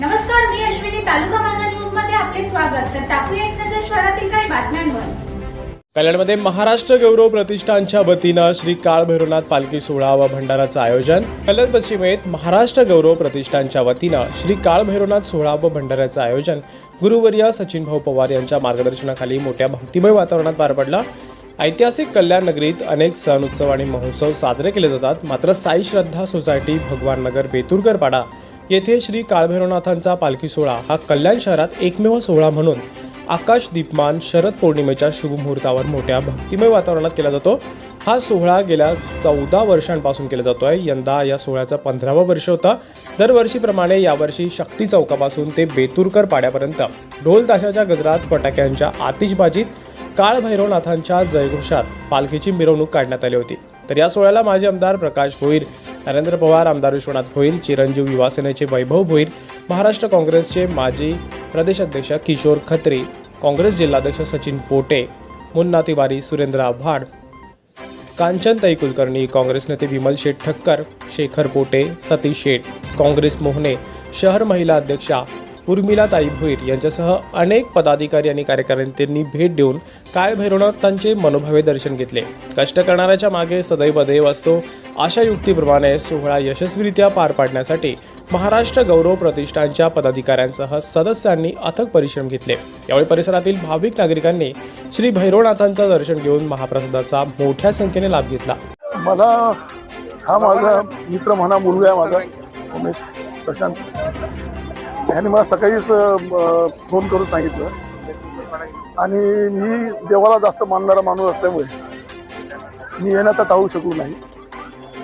नमस्कार मी अश्विनी तालुका माझा न्यूजमध्ये आपले स्वागत. तर टाकूया एक नजर शहरातील काही बातम्यांवर. कल्याणमध्ये महाराष्ट्र गौरव प्रतिष्ठानच्या वतीनं श्री काळ भैरवनाथ पालखी सोहळा व भंडाराचं आयोजन. कल्याण पश्चिमेत महाराष्ट्र गौरव प्रतिष्ठानच्या वतीनं श्री काळ भैरवनाथ सोहळा व भंडाऱ्याचं आयोजन. गुरुवर्य सचिन भाऊ पवार यांच्या मार्गदर्शनाखाली मोठ्या भक्तिमय वातावरणात पार पडला. ऐतिहासिक कल्याण नगरीत अनेक सण उत्सव आणि महोत्सव साजरे केले जातात. मात्र साई श्रद्धा सोसायटी भगवान नगर बेतुरकर पाडा येथे श्री काळभैरवनाथांचा पालखी सोहळा हा कल्याण शहरात एकमेव सोहळा म्हणून आकाश दीपमान शरद पौर्णिमेच्या शुभमुहूर्तावर मोठ्या भक्तिमय वातावरणात केला जातो. हा सोहळा गेल्या चौदा वर्षांपासून केला जातो आहे यंदा या सोहळ्याचा पंधरावा वर्ष होता. दरवर्षीप्रमाणे यावर्षी शक्ती चौकापासून ते बेतुरकर पाड्यापर्यंत. ढोल ताशाच्या गजरात फटाक्यांच्या आतिषबाजीत काळभैरवनाथांच्या जयघोषात पालखीची मिरवणूक काढण्यात आली होती. तर या सोहळ्याला माजी आमदार प्रकाश भोईर नरेंद्र पवार आमदार विश्वनाथ होईल चिरंजीव युवासेनेचे वैभव भोईर महाराष्ट्र काँग्रेसचे माजी प्रदेशाध्यक्ष किशोर खत्री काँग्रेस जिल्हाध्यक्ष सचिन पोटे मुन्ना तिवारी सुरेंद्र आव्हाड कांचनताई कुलकर्णी काँग्रेस नेते विमल शेठ ठक्कर शेखर पोटे सतीश शेठ काँग्रेस मोहने शहर महिला अध्यक्षा उर्मिलाताई भोईर यांच्यासह अनेक पदाधिकारी आणि कार्यकर्त्यांनी भेट देऊन काळ भैरवनाथांचे मनोभावे दर्शन घेतले. कष्ट करणाऱ्याच्या मागे सदैव दैव असतो अशा युक्तीप्रमाणे सोहळा यशस्वीरित्या पार पाडण्यासाठी महाराष्ट्र गौरव प्रतिष्ठानच्या पदाधिकाऱ्यांसह सदस्यांनी अथक परिश्रम घेतले. यावेळी परिसरातील भाविक नागरिकांनी श्री भैरवनाथांचं दर्शन घेऊन महाप्रसादाचा मोठ्या संख्येने लाभ घेतला. मला हा माझा मित्र म्हणा मुलगा आहे माझा उमेश प्रशांत. ह्याने मला सकाळीच फोन करून सांगितलं. आणि मी देवाला जास्त मानणारा माणूस असल्यामुळे मी येण्याचा टाळू शकलो नाही.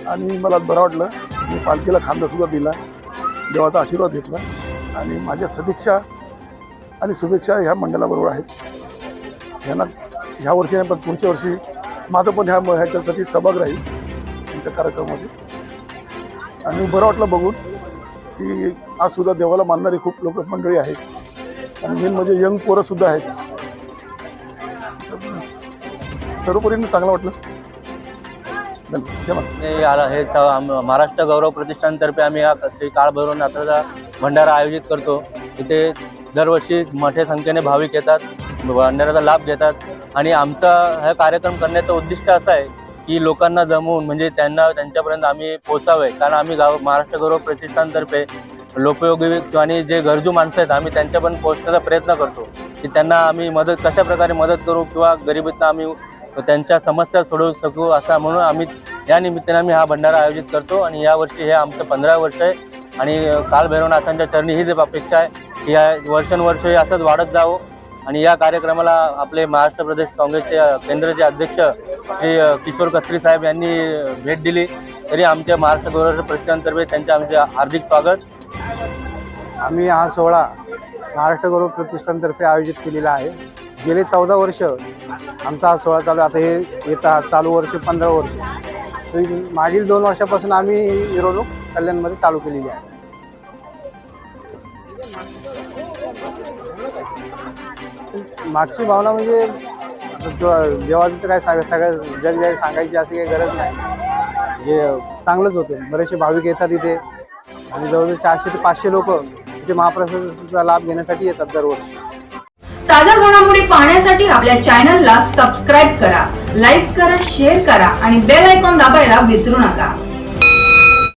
आणि मला बरं वाटलं मी पालखीला खांदासुद्धा दिला देवाचा आशीर्वाद घेतला. आणि माझ्या सदिच्छा आणि शुभेच्छा ह्या मंडळाबरोबर आहेत. ह्यांना ह्या वर्षी नाही पण पुढच्या वर्षी माझं पण ह्या ह्याच्यासाठी सहभाग राहील त्यांच्या कार्यक्रमामध्ये. आणि बरं वाटलं बघून की आज सुद्धा देवाला मानणारी खूप लोक मंडळी आहेत. आणि मेन म्हणजे यंग पोरं सुद्धा आहेत. सर्वपरीने चांगलं वाटलं. हे आला- हे महाराष्ट्र गौरव प्रतिष्ठानतर्फे आम्ही हा काळभैरव नात्राचा भंडारा आयोजित करतो. इथे दरवर्षी मोठ्या संख्येने भाविक येतात भंडाऱ्याचा लाभ घेतात. आणि आमचा हा कार्यक्रम करण्याचं उद्दिष्ट असं आहे की लोकांना जमवून म्हणजे त्यांना त्यांच्यापर्यंत आम्ही पोचावे कारण आम्ही गाव महाराष्ट्र गौरव प्रतिष्ठानतर्फे लोपयोगी आणि जे गरजू माणसं आहेत आम्ही त्यांच्यापर्यंत पोहोचण्याचा प्रयत्न करतो. की त्यांना आम्ही मदत कशा प्रकारे मदत करू किंवा गरिबीतनं आम्ही त्यांच्या समस्या सोडवू शकू असा म्हणून आम्ही या निमित्ताने आम्ही हा भंडारा आयोजित करतो. आणि यावर्षी हे आमचं पंधरा वर्ष आहे. आणि काल भैरवनाथांच्या चरणी हीच अपेक्षा आहे की या वर्षानुवर्ष हे असंच वाढत जावं. आणि या कार्यक्रमाला आपले महाराष्ट्र प्रदेश काँग्रेसचे केंद्राचे अध्यक्ष श्री किशोर कत्री साहेब यांनी भेट दिली. तरी आमच्या महाराष्ट्र गौरव प्रतिष्ठानतर्फे त्यांचे आमचे हार्दिक स्वागत. आम्ही हा सोहळा महाराष्ट्र गौरव प्रतिष्ठानतर्फे आयोजित केलेला आहे. गेले चौदा वर्ष आमचा हा सोहळा चालू आता हे येता चालू वर्ष पंधरा वर्ष. मागील दोन वर्षापासून आम्ही मिरवणूक कल्याणमध्ये चालू केलेली आहे. मागची भावना म्हणजे जेव्हा तर काय सांग सगळं जग जाहीर सांगायची अशी काही गरज नाही. जे चांगलंच होतं. बरेचसे भाविक येतात इथे. आणि जवळजवळ चारशे ते पाचशे लोक इथे महाप्रसादाचा लाभ घेण्यासाठी येतात दरवर्षी. ताज्या घडामोडी पाहण्यासाठी आपल्या चॅनलला सबस्क्राईब करा लाईक करा शेअर करा आणि बेल आयकॉन दाबायला विसरू नका.